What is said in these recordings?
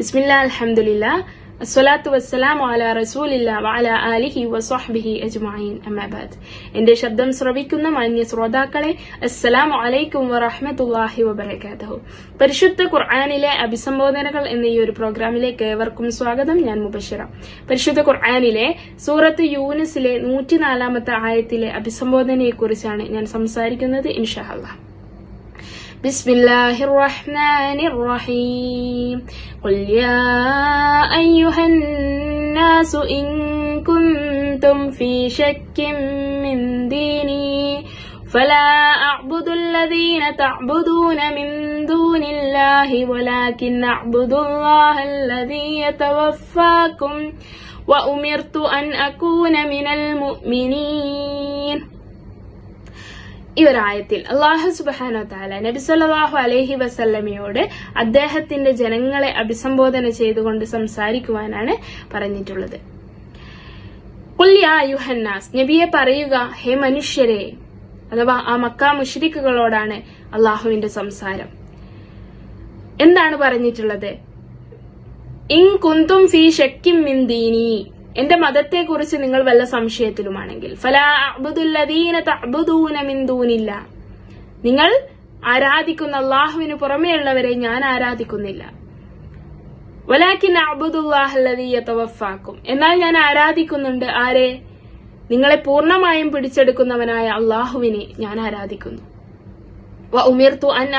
ബിസ്മില്ലാ അലഹമുല്ല അസ്സലാത്തു വസ്സലാമു അലാ റസൂലില്ല വഅല ആലിഹി വസ്വഹ്ബിഹി അജ്മഈൻ. അമ്മാബാദ് എന്റെ ശബ്ദം ശ്രവിക്കുന്ന മാന്യ ശ്രോതാക്കളെ അസ്സലാമു അലൈക്കും വറഹ്മത്തുള്ളാഹി വബറകാതുഹു പരിശുദ്ധ ഖുർആനിലെ അഭിസംബോധനകൾ എന്ന ഈ ഒരു പ്രോഗ്രാമിലേക്ക് ഏവർക്കും സ്വാഗതം. ഞാൻ മുബഷിറ. പരിശുദ്ധ ഖുർആനിലെ സൂറത്ത് യൂനിസിലെ നൂറ്റിനാലാമത്തെ ആയത്തിലെ അഭിസംബോധനയെക്കുറിച്ചാണ് ഞാൻ സംസാരിക്കുന്നത് ഇൻഷാ بسم الله الرحمن الرحيم قل يا أيها الناس إن كنتم في شك من ديني فلا أعبد الذين تعبدون من دون الله ولكن أعبد الله الذي يتوفاكم وأمرت أن أكون من المؤمنين ഈ ഒരു ആയത്തിൽ അള്ളാഹു സുബാനോ താല നബി സല്ലല്ലാഹു അലൈഹി വസല്ലമയോട് അദ്ദേഹത്തിന്റെ ജനങ്ങളെ അഭിസംബോധന ചെയ്തുകൊണ്ട് സംസാരിക്കുവാനാണ് പറഞ്ഞിട്ടുള്ളത്. യുഹന്നാസ് നബിയെ പറയുക ഹേ മനുഷ്യരെ അഥവാ ആ മക്ക മുഷ്രിക്കുകളോടാണ് അള്ളാഹുവിന്റെ സംസാരം. എന്താണ് പറഞ്ഞിട്ടുള്ളത്? ഇൻ കുന്തും ഫീ ഷക്കിം മിൻ ദീനി. എന്റെ മതത്തെ കുറിച്ച് നിങ്ങൾ വല്ല സംശയത്തിലുമാണെങ്കിൽ ഫലാ അഅ്ബുദുല്ലദീന തഅ്ബുദൂന മിൻ ദൂനില്ല. നിങ്ങൾ ആരാധിക്കുന്ന അള്ളാഹുവിന് പുറമെയുള്ളവരെ ഞാൻ ആരാധിക്കുന്നില്ല. വലാക്കിൻ അഅ്ബുദുല്ലാഹല്ലദീ യതവഫാക്കും. എന്നാൽ ഞാൻ ആരാധിക്കുന്നുണ്ട്? ആരെ? നിങ്ങളെ പൂർണമായും പിടിച്ചെടുക്കുന്നവനായ അള്ളാഹുവിനെ ഞാൻ ആരാധിക്കുന്നു. അൻ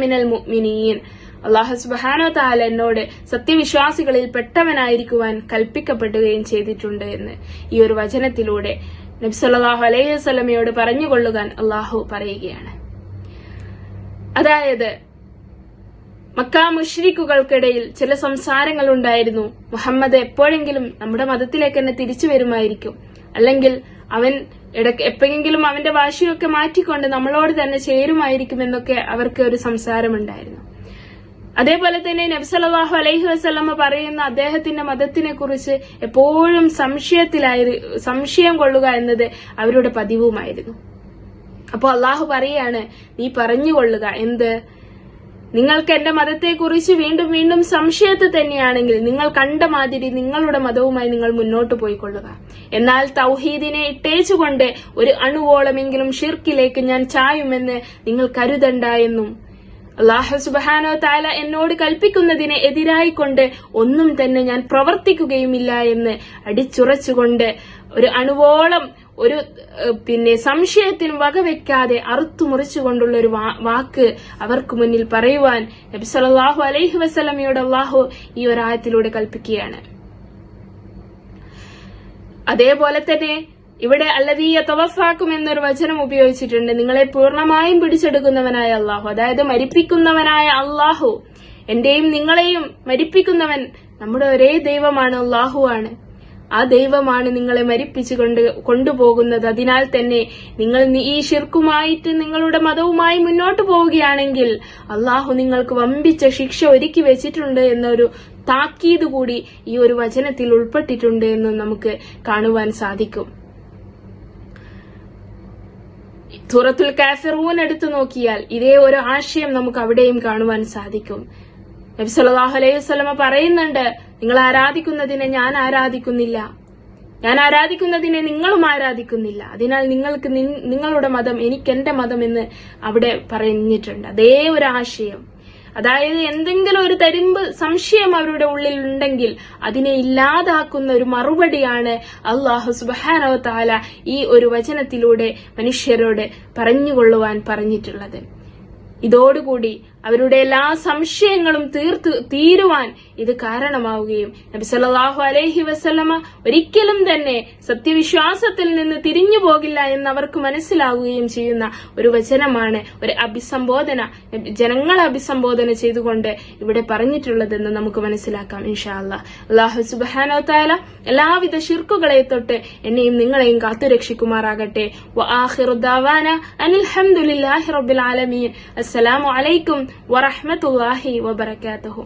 മിനൽ മുഅ്മിനീൻ. അള്ളാഹു സുബാനോ താല എന്നോട് സത്യവിശ്വാസികളിൽ പെട്ടവനായിരിക്കുവാൻ കൽപ്പിക്കപ്പെടുകയും ചെയ്തിട്ടുണ്ട് എന്ന് ഈ ഒരു വചനത്തിലൂടെ നബ്സല്ലാഹു അലൈഹി വസ്ലമയോട് പറഞ്ഞുകൊള്ളുവാൻ അള്ളാഹു പറയുകയാണ്. അതായത് മക്ക മുഷ്രിക്കുകൾക്കിടയിൽ ചില സംസാരങ്ങൾ ഉണ്ടായിരുന്നു. മുഹമ്മദ് എപ്പോഴെങ്കിലും നമ്മുടെ മതത്തിലേക്ക് തന്നെ തിരിച്ചു വരുമായിരിക്കും. അല്ലെങ്കിൽ അവൻ എപ്പോഴെങ്കിലും അവന്റെ വാശിയൊക്കെ മാറ്റിക്കൊണ്ട് നമ്മളോട് തന്നെ ചേരുമായിരിക്കും എന്നൊക്കെ അവർക്ക് ഒരു സംസാരമുണ്ടായിരുന്നു. അതേപോലെ തന്നെ നബ്സലാഹു അലൈഹി വസ്ലമ പറയുന്ന അദ്ദേഹത്തിന്റെ മതത്തിനെ കുറിച്ച് എപ്പോഴും സംശയത്തിലായി സംശയം കൊള്ളുക എന്നത് അവരുടെ പതിവുമായിരുന്നു. അപ്പോൾ അള്ളാഹു പറയാണ് നീ പറഞ്ഞുകൊള്ളുക എന്ത്? നിങ്ങൾക്ക് എന്റെ മതത്തെക്കുറിച്ച് വീണ്ടും വീണ്ടും സംശയത്തിൽ തന്നെയാണെങ്കിൽ നിങ്ങൾ കണ്ട മാതിരി നിങ്ങളുടെ മതവുമായി നിങ്ങൾ മുന്നോട്ട് പോയിക്കൊള്ളുക. എന്നാൽ തൗഹീദിനെ ഇട്ടേച്ചുകൊണ്ട് ഒരു അണുവോളമെങ്കിലും ഷിർക്കിലേക്ക് ഞാൻ ചായുമെന്ന് നിങ്ങൾ കരുതണ്ട എന്നും അള്ളാഹു സുബാനോ താല എന്നോട് കൽപ്പിക്കുന്നതിനെ എതിരായി കൊണ്ട് ഒന്നും തന്നെ ഞാൻ പ്രവർത്തിക്കുകയുമില്ല എന്ന് അടിച്ചുറച്ചുകൊണ്ട് ഒരു അണുവോളം ഒരു പിന്നെ സംശയത്തിന് വകവെക്കാതെ അറുത്തു മുറിച്ചുകൊണ്ടുള്ള ഒരു വാക്ക് അവർക്ക് മുന്നിൽ പറയുവാൻ നബി സല്ലല്ലാഹു അലൈഹി വസല്ലമയോട് അള്ളാഹു ഈ ഒരായത്തിലൂടെ കൽപ്പിക്കുകയാണ്. അതേപോലെ തന്നെ ഇവിടെ അല്ലതീയ തവഫാക്കും എന്നൊരു വചനം ഉപയോഗിച്ചിട്ടുണ്ട്. നിങ്ങളെ പൂർണമായും പിടിച്ചെടുക്കുന്നവനായ അള്ളാഹു അതായത് മരിപ്പിക്കുന്നവനായ അള്ളാഹു എന്റെയും നിങ്ങളെയും മരിപ്പിക്കുന്നവൻ നമ്മുടെ ഒരേ ദൈവമാണ് അള്ളാഹു ആണ്. ആ ദൈവമാണ് നിങ്ങളെ മരിപ്പിച്ചു കൊണ്ട് കൊണ്ടുപോകുന്നത്. അതിനാൽ തന്നെ നിങ്ങൾ ഈ ഷിർക്കുമായിട്ട് നിങ്ങളുടെ മതവുമായി മുന്നോട്ട് പോവുകയാണെങ്കിൽ അള്ളാഹു നിങ്ങൾക്ക് വമ്പിച്ച ശിക്ഷ ഒരുക്കി വെച്ചിട്ടുണ്ട് എന്നൊരു താക്കീത് കൂടി ഈ ഒരു വചനത്തിൽ ഉൾപ്പെട്ടിട്ടുണ്ട് എന്ന് നമുക്ക് കാണുവാൻ സാധിക്കും. സൂറത്തുൽ കാഫിറൂൻ എടുത്തു നോക്കിയാൽ ഇതേ ഒരു ആശയം നമുക്ക് അവിടെയും കാണുവാൻ സാധിക്കും. നബി സല്ലല്ലാഹു അലൈഹി വസല്ലമ പറയുന്നുണ്ട് നിങ്ങൾ ആരാധിക്കുന്നതിനെ ഞാൻ ആരാധിക്കുന്നില്ല. ഞാൻ ആരാധിക്കുന്നതിനെ നിങ്ങളും ആരാധിക്കുന്നില്ല. അതിനാൽ നിങ്ങൾക്ക് നിങ്ങളുടെ മതം എനിക്ക് എന്റെ മതം എന്ന് അവിടെ പറഞ്ഞിട്ടുണ്ട്. അതേ ഒരു ആശയം. അതായത് എന്തെങ്കിലും ഒരു തരിമ്പ് സംശയം അവരുടെ ഉള്ളിൽ ഉണ്ടെങ്കിൽ അതിനെ ഇല്ലാതാക്കുന്ന ഒരു മറുപടിയാണ് അള്ളാഹു സുബാനോ ഈ ഒരു വചനത്തിലൂടെ മനുഷ്യരോട് പറഞ്ഞുകൊള്ളുവാൻ പറഞ്ഞിട്ടുള്ളത്. ഇതോടുകൂടി അവരുടെ എല്ലാ സംശയങ്ങളും തീർത്തു തീരുവാൻ ഇത് കാരണമാവുകയും നബി സല്ലാഹു അലൈഹി വസല്ലമ ഒരിക്കലും തന്നെ സത്യവിശ്വാസത്തിൽ നിന്ന് തിരിഞ്ഞു പോകില്ല എന്ന് അവർക്ക് മനസ്സിലാവുകയും ചെയ്യുന്ന ഒരു വചനമാണ് ഒരു അഭിസംബോധന. ജനങ്ങളെ അഭിസംബോധന ചെയ്തുകൊണ്ട് ഇവിടെ പറഞ്ഞിട്ടുള്ളതെന്ന് നമുക്ക് മനസ്സിലാക്കാം ഇൻഷാ അല്ലാ അള്ളാഹു സുബ്ഹാനഹു താല എല്ലാവിധ ശിർക്കുകളെ തൊട്ട് എന്നെയും നിങ്ങളെയും കാത്തുരക്ഷിക്കുമാറാകട്ടെ. അനിൽ അസ്സലാമു അലൈക്കും വറഹ്മത്തുള്ളാഹി വബറകാതുഹു